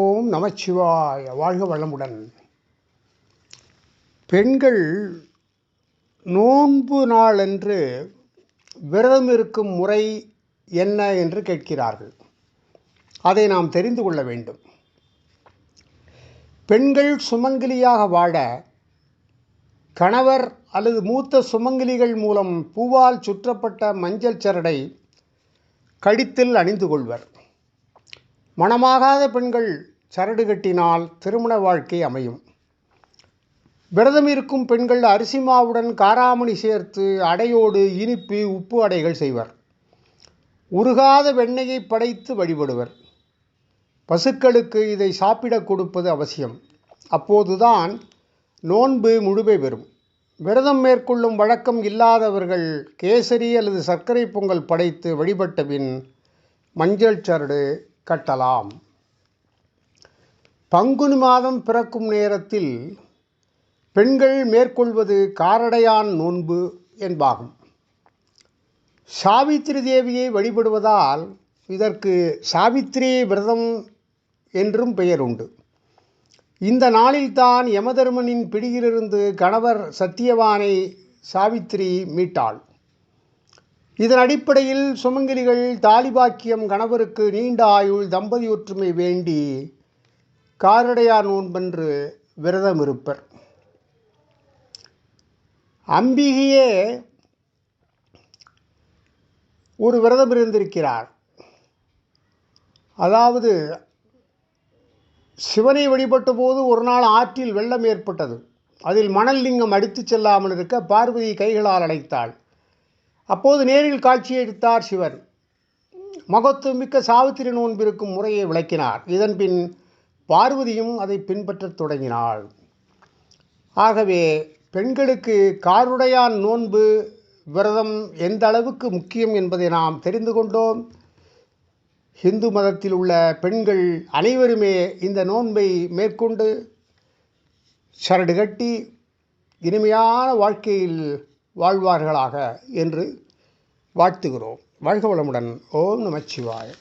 ஓம் நமச்சிவாய. வாழ்க வளமுடன். பெண்கள் நோன்பு நாளன்று விரதம் இருக்கும் முறை என்ன என்று கேட்கிறார்கள். அதை நாம் தெரிந்து கொள்ள வேண்டும். பெண்கள் சுமங்கலியாக வாழ கணவர் அல்லது மூத்த சுமங்கலிகள் மூலம் பூவால் சுற்றப்பட்ட மஞ்சள் சரடை கடித்தில் அணிந்து கொள்வர். மணமாகாத பெண்கள் சரடு கட்டினால் திருமண வாழ்க்கை அமையும். விரதம் இருக்கும் பெண்கள் அரிசி மாவுடன் காராமணி சேர்த்து அடையோடு இனிப்பு உப்பு அடைகள் செய்வர். உருகாத வெண்ணெயை படைத்து வழிபடுவர். பசுக்களுக்கு இதை சாப்பிடக் கொடுப்பது அவசியம். அப்போதுதான் நோன்பு முழுமை பெறும். விரதம் மேற்கொள்ளும் வழக்கம் இல்லாதவர்கள் கேசரி அல்லது சர்க்கரை பொங்கல் படைத்து வழிபட்ட பின் மஞ்சள் சரடு கட்டலாம். பங்குனி மாதம் பிறக்கும் நேரத்தில் பெண்கள் மேற்கொள்வது காரடையான் நோன்பு என்பாகும். சாவித்திரி தேவியை வழிபடுவதால் இதற்கு சாவித்திரி விரதம் என்றும் பெயர் உண்டு இந்த நாளில்தான் யமதர்மனின் பிடியிலிருந்து கணவர் சத்தியவானை சாவித்திரி மீட்டாள். இதன் அடிப்படையில் சுமங்கலிகள் தாலிபாக்கியம் கணவருக்கு நீண்ட ஆயுள் தம்பதி ஒற்றுமை வேண்டி காரடையார் நோன்பென்று விரதம் இருப்பர் அம்பிகையே ஒரு விரதம் இருந்திருக்கிறார் அதாவது சிவனை வழிபட்ட போது ஒரு நாள் ஆற்றில் வெள்ளம் ஏற்பட்டது. அதில் மணல் லிங்கம் அடித்துச் செல்லாமல் இருக்க பார்வதி கைகளால் அடைத்தாள் அப்போது நேரில் காட்சியளித்தார் மகத்து மிக்க சாவித்திரி நோன்பிருக்கும் முறையை விளக்கினார். இதன்பின் பார்வதியும் அதை பின்பற்றத் தொடங்கினாள். ஆகவே பெண்களுக்கு காருடையான் நோன்பு விரதம் எந்த அளவுக்கு முக்கியம் என்பதை நாம் தெரிந்து கொண்டோம். இந்து மதத்தில் உள்ள பெண்கள் அனைவருமே இந்த நோன்பை மேற்கொண்டு சரடு கட்டி இனிமையான வாழ்க்கையில் வாழ்வார்களாக என்று வாழ்த்துகிறோம். வாழ்க வளமுடன். ஓம் நமச்சிவாய.